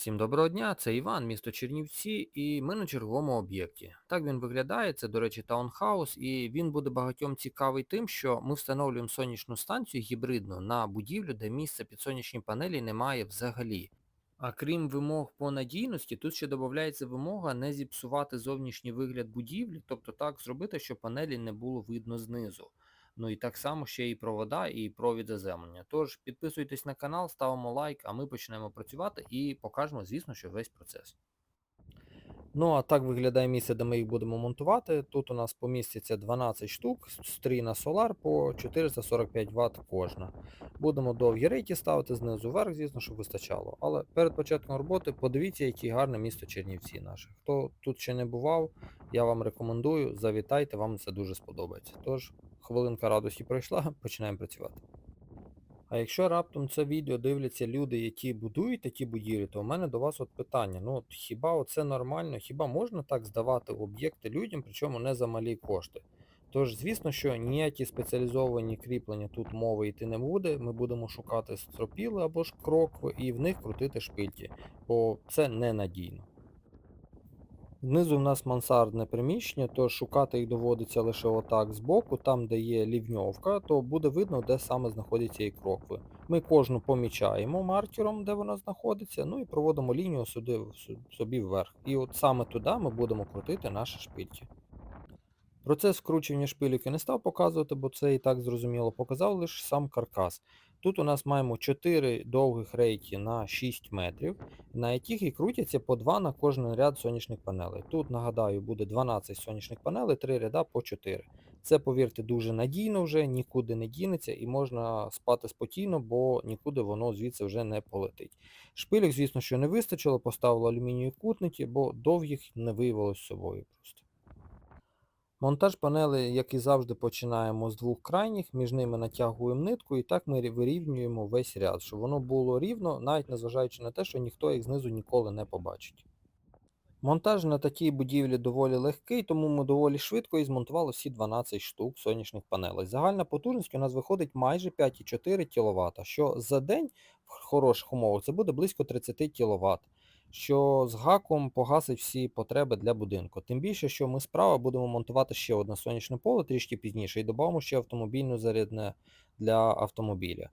Всім доброго дня, це Іван, місто Чернівці, і ми на черговому об'єкті. Так він виглядає, це, до речі, таунхаус, і він буде багатьом цікавий тим, що ми встановлюємо сонячну станцію гібридну на будівлю, де місця під сонячні панелі немає взагалі. А крім вимог по надійності, тут ще додається вимога не зіпсувати зовнішній вигляд будівлі, тобто так зробити, щоб панелі не було видно знизу. Ну і так само ще і провода, і провід заземлення. Тож підписуйтесь на канал, ставимо лайк, а ми почнемо працювати і покажемо, звісно, що весь процес. Ну, а так виглядає місце, де ми їх будемо монтувати. Тут у нас поміститься 12 штук, стрій на солар по 445 Вт кожна. Будемо довгі рейки ставити знизу вверх, звісно, щоб вистачало. Але перед початком роботи подивіться, яке гарне місто Чернівці наше. Хто тут ще не бував, я вам рекомендую, завітайте, вам це дуже сподобається. Тож, хвилинка радості пройшла, починаємо працювати. А якщо раптом це відео дивляться люди, які будують такі будівлі, то у мене до вас от питання. Ну от хіба оце нормально? Хіба можна так здавати об'єкти людям, причому не за малі кошти? Тож, звісно, що ніякі спеціалізовані кріплення тут мови йти не буде. Ми будемо шукати стропіли або ж крокви і в них крутити шпильки, бо це ненадійно. Знизу в нас мансардне приміщення, то шукати їх доводиться лише отак збоку, там де є лівньовка, то буде видно, де саме знаходяться і крокви. Ми кожну помічаємо маркером, де вона знаходиться, ну і проводимо лінію сюди собі вверх. І от саме туди ми будемо крутити наші шпильки. Процес вкручування шпилек я не став показувати, бо це і так зрозуміло. Показав лише сам каркас. Тут у нас маємо 4 довгих рейки на 6 метрів, на яких і крутяться по 2 на кожен ряд сонячних панелей. Тут, нагадаю, буде 12 сонячних панелей, 3 ряда по 4. Це, повірте, дуже надійно вже, нікуди не дінеться і можна спати спокійно, бо нікуди воно звідси вже не полетить. Шпилек, звісно, що не вистачило, поставили алюмінієві кутники, бо довгих не виявилось з собою просто. Монтаж панелей, як і завжди, починаємо з двох крайніх, між ними натягуємо нитку і так ми вирівнюємо весь ряд, щоб воно було рівно, навіть незважаючи на те, що ніхто їх знизу ніколи не побачить. Монтаж на такій будівлі доволі легкий, тому ми доволі швидко і змонтували всі 12 штук сонячних панелей. Загальна потужність у нас виходить майже 5,4 кВт, що за день в хороших умовах це буде близько 30 кВт, що з гаком погасить всі потреби для будинку. Тим більше, що ми справа будемо монтувати ще одне сонячне поле трішки пізніше і додамо ще автомобільну зарядне для автомобіля.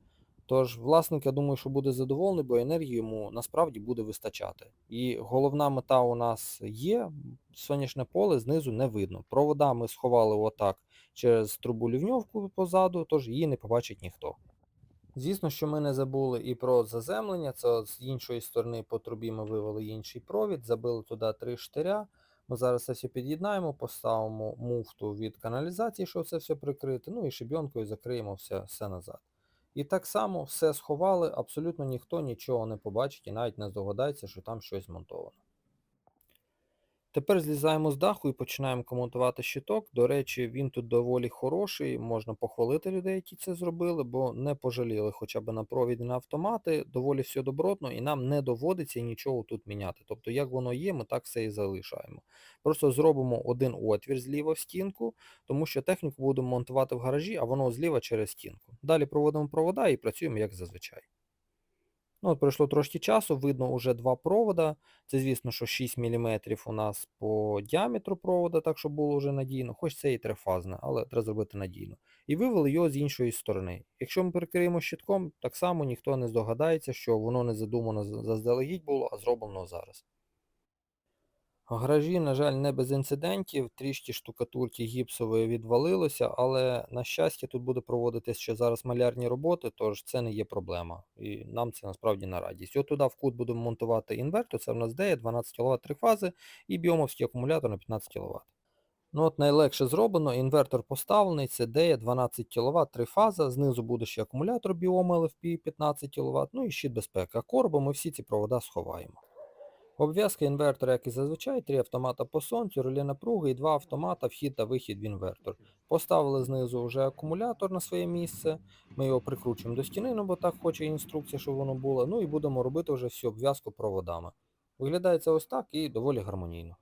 Тож власник, я думаю, що буде задоволений, бо енергії йому насправді буде вистачати. І головна мета у нас є, сонячне поле знизу не видно. Провода ми сховали отак через трубу лівньовку позаду, тож її не побачить ніхто. Звісно, що ми не забули і про заземлення, це з іншої сторони по трубі ми вивели інший провід, забили туди три штиря. Ми зараз це все під'єднаємо, поставимо муфту від каналізації, щоб це все прикрити, ну і шибьонкою закриємо все, все назад. І так само все сховали, абсолютно ніхто нічого не побачить і навіть не здогадається, що там щось монтовано. Тепер злізаємо з даху і починаємо коментувати щиток. До речі, він тут доволі хороший, можна похвалити людей, які це зробили, бо не пожаліли хоча б на провід на автомати, доволі все добротно і нам не доводиться нічого тут міняти. Тобто, як воно є, ми так все і залишаємо. Просто зробимо один отвір зліва в стінку, тому що техніку будемо монтувати в гаражі, а воно зліва через стінку. Далі проводимо провода і працюємо як зазвичай. Ну, от пройшло трошки часу, видно уже два провода. Це, звісно, що 6 мм у нас по діаметру провода, так щоб було вже надійно, хоч це і трифазне, але треба зробити надійно. І вивели його з іншої сторони. Якщо ми перекриємо щитком, так само ніхто не здогадається, що воно не задумано заздалегідь було, а зроблено зараз. Гаражі, на жаль, не без інцидентів, трішки штукатурки гіпсової відвалилося, але на щастя тут буде проводитись ще зараз малярні роботи, тож це не є проблема. І нам це насправді на радість. От туди в кут будемо монтувати інвертор, це в нас DE 12 кВт три фази і біомовський акумулятор на 15 кВт. Ну от найлегше зроблено, інвертор поставлений, це DE 12 кВт три фаза, знизу буде ще акумулятор біом LFP 15 кВт, ну і щит безпеки. А корбо ми всі ці провода сховаємо. Обв'язка інвертора, як і зазвичай, три автомата по сонцю, реле напруги і два автомата, вхід та вихід в інвертор. Поставили знизу вже акумулятор на своє місце. Ми його прикручуємо до стіни, ну бо так хоче інструкція, щоб воно було. Ну і будемо робити вже всю обв'язку проводами. Виглядає це ось так і доволі гармонійно.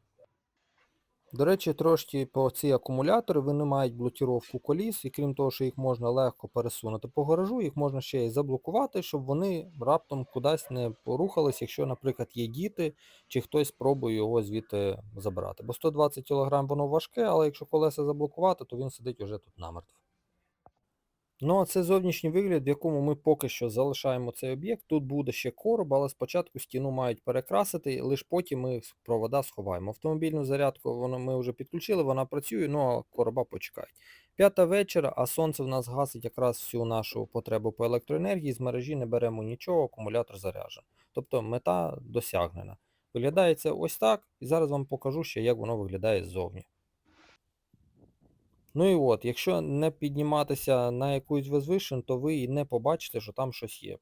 До речі, трошки по ці акумулятори вони мають блокіровку коліс, і крім того, що їх можна легко пересунути по гаражу, їх можна ще й заблокувати, щоб вони раптом кудись не порухались, якщо, наприклад, є діти, чи хтось спробує його звідти забрати. Бо 120 кг воно важке, але якщо колеса заблокувати, то він сидить уже тут намертво. Ну, а це зовнішній вигляд, в якому ми поки що залишаємо цей об'єкт. Тут буде ще короб, але спочатку стіну мають перекрасити, лише потім ми провода сховаємо. Автомобільну зарядку воно ми вже підключили, вона працює, ну а короба почекають. П'ята вечора, а сонце в нас гасить якраз всю нашу потребу по електроенергії, з мережі не беремо нічого, акумулятор заряджений. Тобто мета досягнена. Виглядає це ось так, і зараз вам покажу ще, як воно виглядає ззовні. Ну і от, якщо не підніматися на якусь возвишену, то ви і не побачите, що там щось є.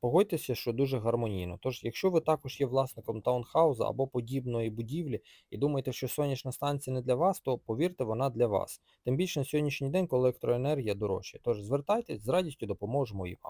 Погодьтеся, що дуже гармонійно. Тож, якщо ви також є власником таунхауза або подібної будівлі і думаєте, що сонячна станція не для вас, то повірте, вона для вас. Тим більше на сьогоднішній день, коли електроенергія дорожча. Тож звертайтесь, з радістю допоможемо і вам.